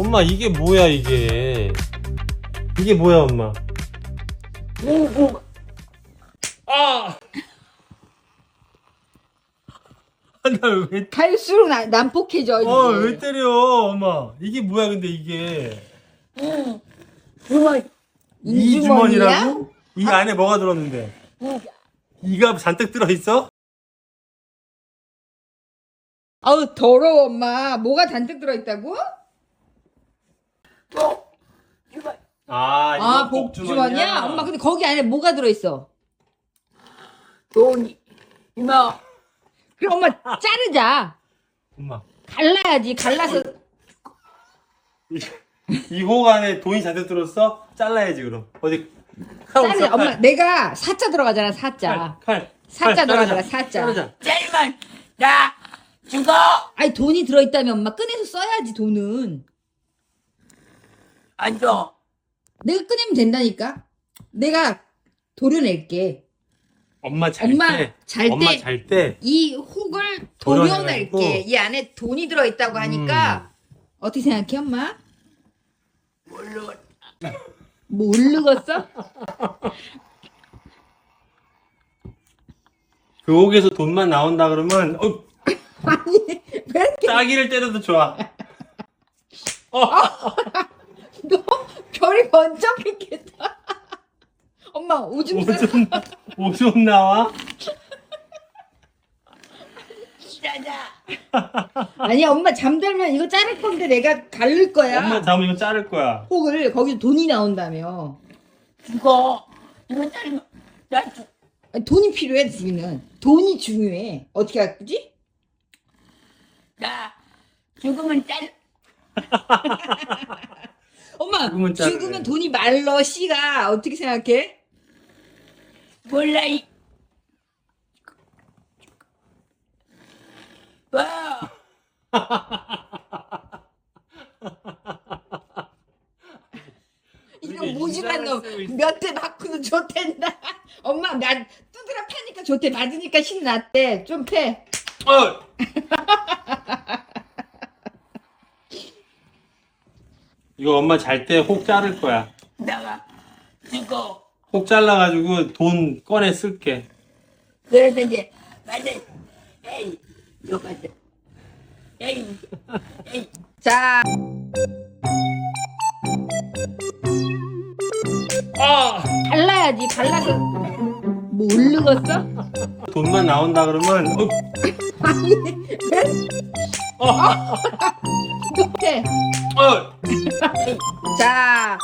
엄마 이게 뭐야 이게 이게 뭐야 엄마 아! 나왜 갈수록 나, 난폭해져 이게. 어, 왜 때려, 엄마? 이게 뭐야, 근데 이게. 주머니 이 인주머니야? 주머니라고? 이 안에 뭐가 들었는데? 이가 잔뜩 들어있어? 아우 더러워 엄마 뭐가 잔뜩 들어있다고? 또 주머니 아, 아 복주머니야? 엄마 근데 거기 안에 뭐가 들어있어? 돈이 이모 그럼 엄마 자르자 엄마. 갈라야지 갈라서 이 호흡 안에 돈이 잔뜩 들었어? 잘라야지, 그럼. 어디. 자르자 칼. 엄마 내가 사자 들어가잖아 사자 칼, 칼. 사자 칼, 들어가잖아, 자르자, 사자. 자르자. 나 죽어 아니 돈이 들어있다면 엄마 꺼내서 써야지 돈은 안 줘 내가 꺼내면 된다니까 내가 도려낼게 엄마 잘 엄마 때. 잘 엄마 때 잘 때. 이 혹을. 도려낼게 이 안에 돈이 들어있다고 하니까 어떻게 생각해 엄마? 모르고 모르겠어? 그 옥에서 돈만 나온다 그러면, 어, 아니 왜 이렇게 따기를 때려도 좋아. 너 번쩍 있겠다 엄마 오줌 싸 오줌, 오줌 나와? 짜자 아니 엄마 잠들면 이거 자를 건데 내가 가를 거야 엄마 다음 이거 자를 거야. 혹을 거기 돈이 나온다며 죽어 이거 자르면 나 죽. 아니, 돈이 필요해 지금은 돈이 중요해 어떻게 할 거지? 나 죽으면 짤 엄마 죽으면 돈이 말러 씨가 어떻게 생각해? 몰라 이 와, 이게 모질한 인상을 쓰고 있어. 놈몇대 맞고도 좋댄다 엄마 나 두드려 패니까 좋대 맞으니까 신났대 좀 패. 어! 이거 엄마 잘 때 혹 자를 거야. 나가 죽어 혹 잘라가지고 돈 꺼내 쓸게. 그래서 이제 맞아 에이 이거 맞아 에이 에이 자 아! 갈라야지 갈라서 모르겠어? 돈만 나온다 그러면, 어, 아니. 어! 자